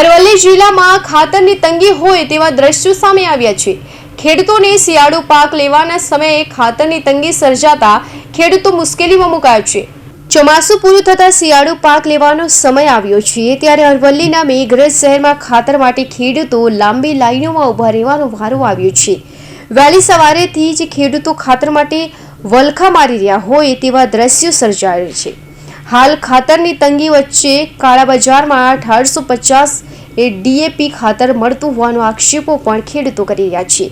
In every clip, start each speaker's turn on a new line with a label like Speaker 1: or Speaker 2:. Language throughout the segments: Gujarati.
Speaker 1: અરવલ્લી જિલ્લામાં ખાતરની તંગી હોય તેવા દ્રશ્યો સામે આવ્યા છે. ખેડૂતોને શિયાળુ પાક લેવાના સમયે ખાતરની તંગી સર્જાતા ખેડૂતો મુશ્કેલીમાં મુકાયા છે. ચોમાસું પૂરું થતાં શિયાળુ પાક લેવાનો સમય આવ્યો છે ત્યારે અરવલ્લીના મેઘરજ શહેરમાં ખાતર માટે ખેડૂતો લાંબી લાઈનોમાં ઊભા રહેવાનો વારો આવ્યો છે. વહેલી સવારેથી જ ખેડૂતો ખાતર માટે વલખા મારી રહ્યા હોય તેવા દ્રશ્યો સર્જાયા છે. હાલ ખાતરની તંગી વચ્ચે કાળા બજારમાં અઢારસો પચાસ એ ડીએપી ખાતર મળતું હોવાનો આક્ષેપો પણ ખેડૂતો કરી રહ્યા છે.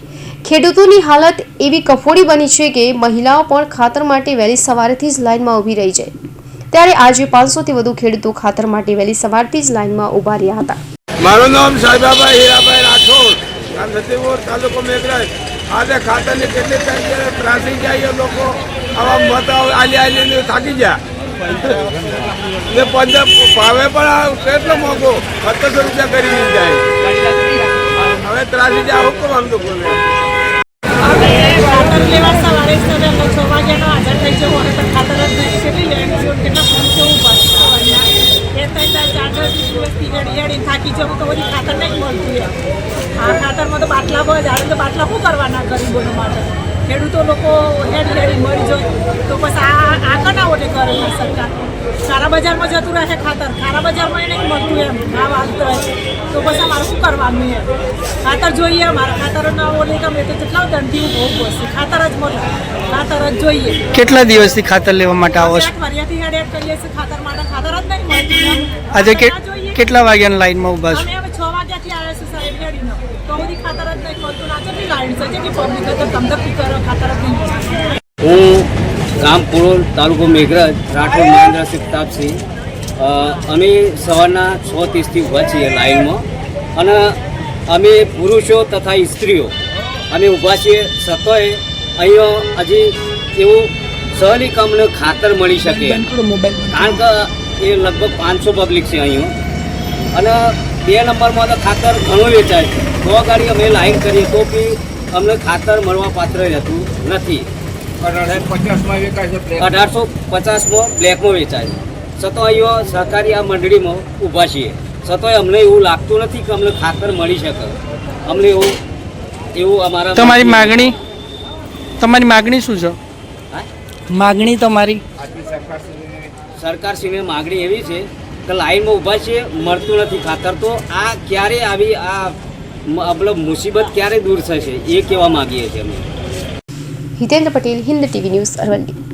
Speaker 1: ખેડૂતોની હાલત એવી કફોડી બની છે કે મહિલાઓ પણ ખાતર માટે વહેલી સવારથી જ લાઇનમાં ઊભી રહી જાય. ત્યારે આજે પાંચસોથી વધુ ખેડૂતો ખાતર માટે વહેલી સવારથી જ લાઇનમાં ઊભા રહ્યા હતા.
Speaker 2: મારું નામ સાહેબાભાઈ હીરાભાઈ રાઠોડ, ગામ તાલુકો મેઘરાજ. આજે ખાતરની કેટલી ત્રાસી જાય લોકો આવા મત આલી આલીને થાકી ગયા. ને પંજાબ ભાવે પણ આ કેટલો મોંઘો? સત્તરસો રૂપિયા કરી જાય. હવે ત્રાસી જાય, આવું
Speaker 3: એ દિવસથી હેડી હેડીને થાકી જવું તો ખાતર નહીં મળતું આ ખાતરમાં તો બાટલા બહુ જ આવે, તો બાટલા શું કરવાના ગરીબોનો માટે? ખેડૂતો લોકો હેડ હેડી મરી જાય તો પછી આ આ કના ઓટે કરે છે સરકાર સારા બજારમાં જતું રહે ખાતર. ખારા બજારમાં એને મળતું એમ. ભાવ આવતો હોય તો પછી અમારે શું કરવાનું એમ? ખાતર જોઈએ અમારા ખાતર ના ઓલે ગમે તો કેટલા દંડી બહુ બસ ખાતર જ મળે. ખાતર જ જોઈએ.
Speaker 4: કેટલા દિવસથી ખાતર લેવા માટે આવો છો?
Speaker 3: એક વરિયાથી હેડ કરીએ છીએ ખાતર માટે. ખાતર જ નહીં મળતું
Speaker 4: આજે. કેટલા વાગ્યાની લાઈનમાં ઊભા છો?
Speaker 5: હું ગામ તાલુકો મેઘરજ રાઠોડ મહેન્દ્રસિંહ પ્રતાપસિંહ અ, અમે સવારના છ ત્રીસથી ઊભા છીએ લાઈનમાં અને અમે પુરુષો તથા સ્ત્રીઓ અમે ઊભા છીએ સતોય. અહીંયા હજી એવું સહલી કમને ખાતર મળી શકે. કારણ કે એ લગભગ પાંચસો પબ્લિક છે અહીંયા. અને બે નંબરમાં તો ખાતર ઘણું વેચાય છે. તો ગાડી અમે લાઈન કરીએ તો બી અમને ખાતર મળવા પાત્ર રહેતું નથી.
Speaker 2: પચાસમાં
Speaker 5: અઢારસો પચાસમાં બ્લેકમાં વેચાય છતાં અહીંયા સહકારી આ મંડળીમાં ઊભા છીએ. છતાંય અમને એવું લાગતું નથી કે અમને ખાતર મળી શકે. અમને એવું એવું અમારા
Speaker 4: તમારી માગણી? તમારી માગણી શું છે? માગણી તમારી?
Speaker 5: સરકારશ્રીને માગણી એવી છે કે લાઈનમાં ઊભા છીએ મળતું નથી ખાતર. તો આ ક્યારે આવી આ મતલબ મુસીબત ક્યારે દૂર થશે એ કહેવા માગીએ છીએ અમે.
Speaker 1: Hitendra Patel, Hind TV news Aravalli.